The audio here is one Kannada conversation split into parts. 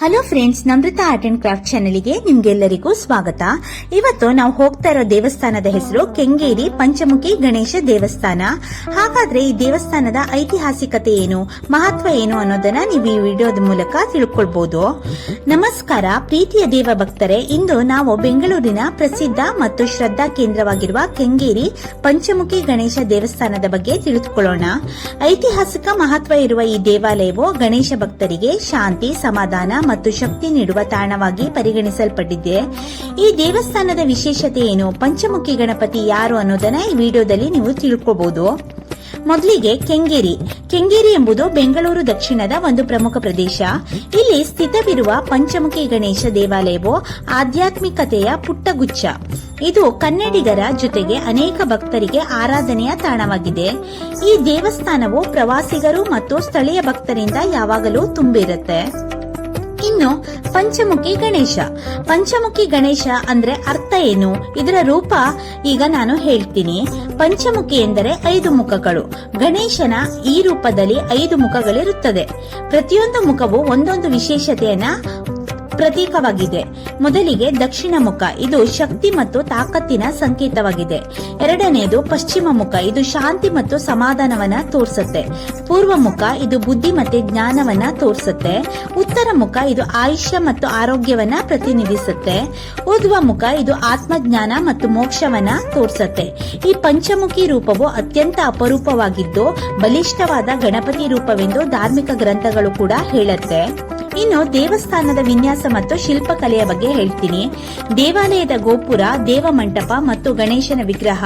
Hello friends Namrutha art and craft ಚಾನೆಲ್ಗೆ ನಿಮ್ಗೆಲ್ಲರಿಗೂ ಸ್ವಾಗತ. ಇವತ್ತು ನಾವು ಹೋಗ್ತಾ ಇರೋ ದೇವಸ್ಥಾನದ ಹೆಸರು ಕೆಂಗೇರಿ ಪಂಚಮುಖಿ ಗಣೇಶ ದೇವಸ್ಥಾನ. ಹಾಗಾದ್ರೆ ಈ ದೇವಸ್ಥಾನದ ಐತಿಹಾಸಿಕತೆ ಏನು, ಮಹತ್ವ ಏನು ಅನ್ನೋದನ್ನ ನೀವು ಈ ವಿಡಿಯೋದ ಮೂಲಕ ತಿಳ್ಕೊಳ್ಬಹುದು ನಮಸ್ಕಾರ, ಪ್ರೀತಿಯ ದೇವ ಭಕ್ತರೆ, ಇಂದು ನಾವು ಬೆಂಗಳೂರಿನ ಪ್ರಸಿದ್ಧ ಮತ್ತು ಶ್ರದ್ಧಾ ಕೇಂದ್ರವಾಗಿರುವ ಕೆಂಗೇರಿ ಪಂಚಮುಖಿ ಗಣೇಶ ದೇವಸ್ಥಾನದ ಬಗ್ಗೆ ತಿಳಿದುಕೊಳ್ಳೋಣ. ಐತಿಹಾಸಿಕ ಮಹತ್ವ ಇರುವ ಈ ದೇವಾಲಯವು ಗಣೇಶ ಭಕ್ತರಿಗೆ ಶಾಂತಿ, ಸಮಾಧಾನ ಮತ್ತು ಶಕ್ತಿ ನೀಡುವ ತಾಣವಾಗಿ ಪರಿಗಣಿಸಲ್ಪಟ್ಟಿದೆ. ಈ ದೇವಸ್ಥಾನದ ವಿಶೇಷತೆ ಏನು? ಪಂಚಮುಖಿ ಗಣಪತಿ ಯಾರು ಅನ್ನೋದನ್ನ ಈ ವಿಡಿಯೋದಲ್ಲಿ ನೀವು ತಿಳ್ಕೋಬಹುದು ಮೊದಲಿಗೆ ಕೆಂಗೇರಿ. ಕೆಂಗೇರಿ ಎಂಬುದು ಬೆಂಗಳೂರು ದಕ್ಷಿಣದ ಒಂದು ಪ್ರಮುಖ ಪ್ರದೇಶ. ಇಲ್ಲಿ ಸ್ಥಿತವಿರುವ ಪಂಚಮುಖಿ ಗಣೇಶ ದೇವಾಲಯವು ಆಧ್ಯಾತ್ಮಿಕತೆಯ ಪುಟ್ಟಗುಚ್ಛ. ಇದು ಕನ್ನಡಿಗರ ಜೊತೆಗೆ ಅನೇಕ ಭಕ್ತರಿಗೆ ಆರಾಧನೆಯ ತಾಣವಾಗಿದೆ. ಈ ದೇವಸ್ಥಾನವು ಪ್ರವಾಸಿಗರು ಮತ್ತು ಸ್ಥಳೀಯ ಭಕ್ತರಿಂದ ಯಾವಾಗಲೂ ತುಂಬಿರುತ್ತೆ. ಇನ್ನು ಪಂಚಮುಖಿ ಗಣೇಶ. ಪಂಚಮುಖಿ ಗಣೇಶ ಅಂದ್ರೆ ಅರ್ಥ ಏನು? ಇದರ ರೂಪ ಈಗ ನಾನು ಹೇಳ್ತೀನಿ. ಪಂಚಮುಖಿ ಎಂದರೆ ಐದು ಮುಖಗಳು. ಗಣೇಶನ ಈ ರೂಪದಲ್ಲಿ ಐದು ಮುಖಗಳಿರುತ್ತದೆ. ಪ್ರತಿಯೊಂದು ಮುಖವು ಒಂದೊಂದು ವಿಶೇಷತೆಯನ್ನ ಪ್ರತೀಕವಾಗಿದೆ. ಮೊದಲಿಗೆ ದಕ್ಷಿಣ ಮುಖ, ಇದು ಶಕ್ತಿ ಮತ್ತು ತಾಕತ್ತಿನ ಸಂಕೇತವಾಗಿದೆ. ಎರಡನೆಯದು ಪಶ್ಚಿಮ ಮುಖ, ಇದು ಶಾಂತಿ ಮತ್ತು ಸಮಾಧಾನವನ್ನ ತೋರಿಸುತ್ತೆ. ಪೂರ್ವ ಮುಖ, ಇದು ಬುದ್ಧಿ ಮತ್ತೆ ಜ್ಞಾನವನ್ನ ತೋರಿಸುತ್ತೆ. ಉತ್ತರ ಮುಖ, ಇದು ಆಯುಷ್ಯ ಮತ್ತು ಆರೋಗ್ಯವನ್ನ ಪ್ರತಿನಿಧಿಸುತ್ತೆ. ಉದ್ವ ಮುಖ, ಇದು ಆತ್ಮಜ್ಞಾನ ಮತ್ತು ಮೋಕ್ಷವನ್ನ ತೋರಿಸುತ್ತೆ. ಈ ಪಂಚಮುಖಿ ರೂಪವು ಅತ್ಯಂತ ಅಪರೂಪವಾಗಿದ್ದು, ಬಲಿಷ್ಠವಾದ ಗಣಪತಿ ರೂಪವೆಂದು ಧಾರ್ಮಿಕ ಗ್ರಂಥಗಳು ಕೂಡ ಹೇಳುತ್ತೆ. ಇನ್ನು ದೇವಸ್ಥಾನದ ವಿನ್ಯಾಸ ಮತ್ತು ಶಿಲ್ಪಕಲೆಯ ಬಗ್ಗೆ ಹೇಳ್ತೀನಿ. ದೇವಾಲಯದ ಗೋಪುರ, ದೇವಮಂಟಪ ಮತ್ತು ಗಣೇಶನ ವಿಗ್ರಹ.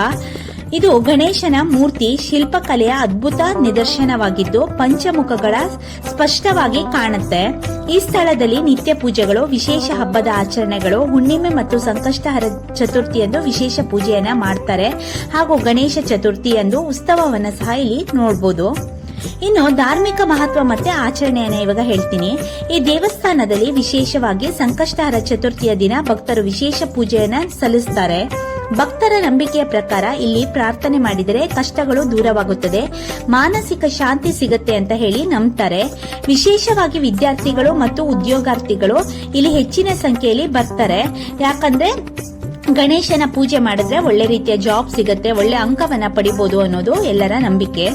ಇದು ಗಣೇಶನ ಮೂರ್ತಿ ಶಿಲ್ಪಕಲೆಯ ಅದ್ಭುತ ನಿದರ್ಶನವಾಗಿದ್ದು ಪಂಚಮುಖಗಳ ಸ್ಪಷ್ಟವಾಗಿ ಕಾಣುತ್ತೆ. ಈ ಸ್ಥಳದಲ್ಲಿ ನಿತ್ಯ ಪೂಜೆಗಳು, ವಿಶೇಷ ಹಬ್ಬದ ಆಚರಣೆಗಳು, ಹುಣ್ಣಿಮೆ ಮತ್ತು ಸಂಕಷ್ಟಹರ ಚತುರ್ಥಿಯಂದು ವಿಶೇಷ ಪೂಜೆಯನ್ನ ಮಾಡ್ತಾರೆ. ಹಾಗೂ ಗಣೇಶ ಚತುರ್ಥಿಯಂದು ಉತ್ಸವವನ್ನು ಸಹ ಇಲ್ಲಿ ನೋಡಬಹುದು ಇನ್ನು ಧಾರ್ಮಿಕ ಮಹತ್ವ ಮತ್ತೆ ಆಚರಣೆಯನ್ನ ಇವಾಗ ಹೇಳ್ತೀನಿ. ಈ ದೇವಸ್ಥಾನದಲ್ಲಿ ವಿಶೇಷವಾಗಿ ಸಂಕಷ್ಟಹರ ಚತುರ್ಥಿಯ ದಿನ ಭಕ್ತರು ವಿಶೇಷ ಪೂಜೆಯನ್ನ ಸಲ್ಲಿಸ್ತಾರೆ. ಭಕ್ತರ ನಂಬಿಕೆಯ ಪ್ರಕಾರ ಇಲ್ಲಿ ಪ್ರಾರ್ಥನೆ ಮಾಡಿದರೆ ಕಷ್ಟಗಳು ದೂರವಾಗುತ್ತದೆ. ಮಾನಸಿಕ ಶಾಂತಿ ಸಿಗುತ್ತೆ ಅಂತ ಹೇಳಿ ನಂಬ್ತಾರೆ. ವಿಶೇಷವಾಗಿ ವಿದ್ಯಾರ್ಥಿಗಳು ಮತ್ತು ಉದ್ಯೋಗಾರ್ಥಿಗಳು ಇಲ್ಲಿ ಹೆಚ್ಚಿನ ಸಂಖ್ಯೆಯಲ್ಲಿ ಬರ್ತಾರೆ. ಯಾಕಂದ್ರೆ ಗಣೇಶನ ಪೂಜೆ ಮಾಡಿದ್ರೆ ಒಳ್ಳೆ ರೀತಿಯ ಜಾಬ್ ಸಿಗುತ್ತೆ, ಒಳ್ಳೆ ಅಂಕವನ್ನ ಪಡಿಬಹುದು ಅನ್ನೋದು ಎಲ್ಲರ ನಂಬಿಕೆ.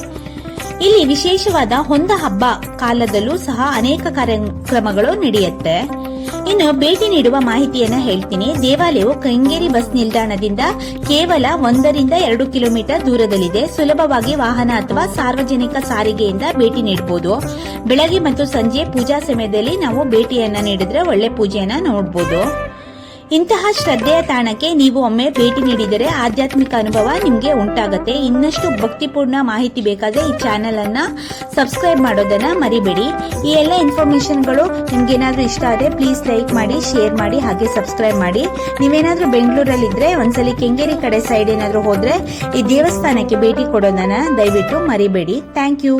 ಇಲ್ಲಿ ವಿಶೇಷವಾದ ಹೊಂದ ಹಬ್ಬ ಕಾಲದಲ್ಲೂ ಸಹ ಅನೇಕ ಕಾರ್ಯಕ್ರಮಗಳು ನಡೆಯುತ್ತೆ. ಇನ್ನು ಭೇಟಿ ನೀಡುವ ಮಾಹಿತಿಯನ್ನ ಹೇಳ್ತೀನಿ. ದೇವಾಲಯವು ಕೆಂಗೇರಿ ಬಸ್ ನಿಲ್ದಾಣದಿಂದ ಕೇವಲ ಒಂದರಿಂದ ಎರಡು ಕಿಲೋಮೀಟರ್ ದೂರದಲ್ಲಿದೆ. ಸುಲಭವಾಗಿ ವಾಹನ ಅಥವಾ ಸಾರ್ವಜನಿಕ ಸಾರಿಗೆಯಿಂದ ಭೇಟಿ ನೀಡಬಹುದು ಬೆಳಗ್ಗೆ ಮತ್ತು ಸಂಜೆ ಪೂಜಾ ಸಮಯದಲ್ಲಿ ನಾವು ಭೇಟಿಯನ್ನ ನೀಡಿದ್ರೆ ಒಳ್ಳೆ ಪೂಜೆಯನ್ನ ನೋಡಬಹುದು ಇಂತಹ ಶ್ರದ್ಧೆಯ ತಾಣಕ್ಕೆ ನೀವು ಒಮ್ಮೆ ಭೇಟಿ ನೀಡಿದರೆ ಆಧ್ಯಾತ್ಮಿಕ ಅನುಭವ ನಿಮಗೆ ಉಂಟಾಗುತ್ತೆ. ಇನ್ನಷ್ಟು ಭಕ್ತಿಪೂರ್ಣ ಮಾಹಿತಿ ಬೇಕಾದರೆ ಈ ಚಾನೆಲ್ ಅನ್ನ ಸಬ್ಸ್ಕ್ರೈಬ್ ಮಾಡೋದನ್ನ ಮರಿಬೇಡಿ. ಈ ಎಲ್ಲ ಇನ್ಫಾರ್ಮೇಶನ್ಗಳು ನಿಮ್ಗೆ ಏನಾದ್ರೂ ಇಷ್ಟ ಆದ್ರೆ ಪ್ಲೀಸ್ ಲೈಕ್ ಮಾಡಿ ಶೇರ್ ಮಾಡಿ, ಹಾಗೆ ಸಬ್ಸ್ಕ್ರೈಬ್ ಮಾಡಿ. ನೀವೇನಾದ್ರೂ ಬೆಂಗಳೂರಲ್ಲಿ ಇದ್ರೆ ಒಂದ್ಸಲಿ ಕೆಂಗೇರಿ ಕಡೆ ಸೈಡ್ ಏನಾದ್ರೂ ಹೋದ್ರೆ ಈ ದೇವಸ್ಥಾನಕ್ಕೆ ಭೇಟಿ ಕೊಡೋದನ್ನ ದಯವಿಟ್ಟು ಮರಿಬೇಡಿ. Thank you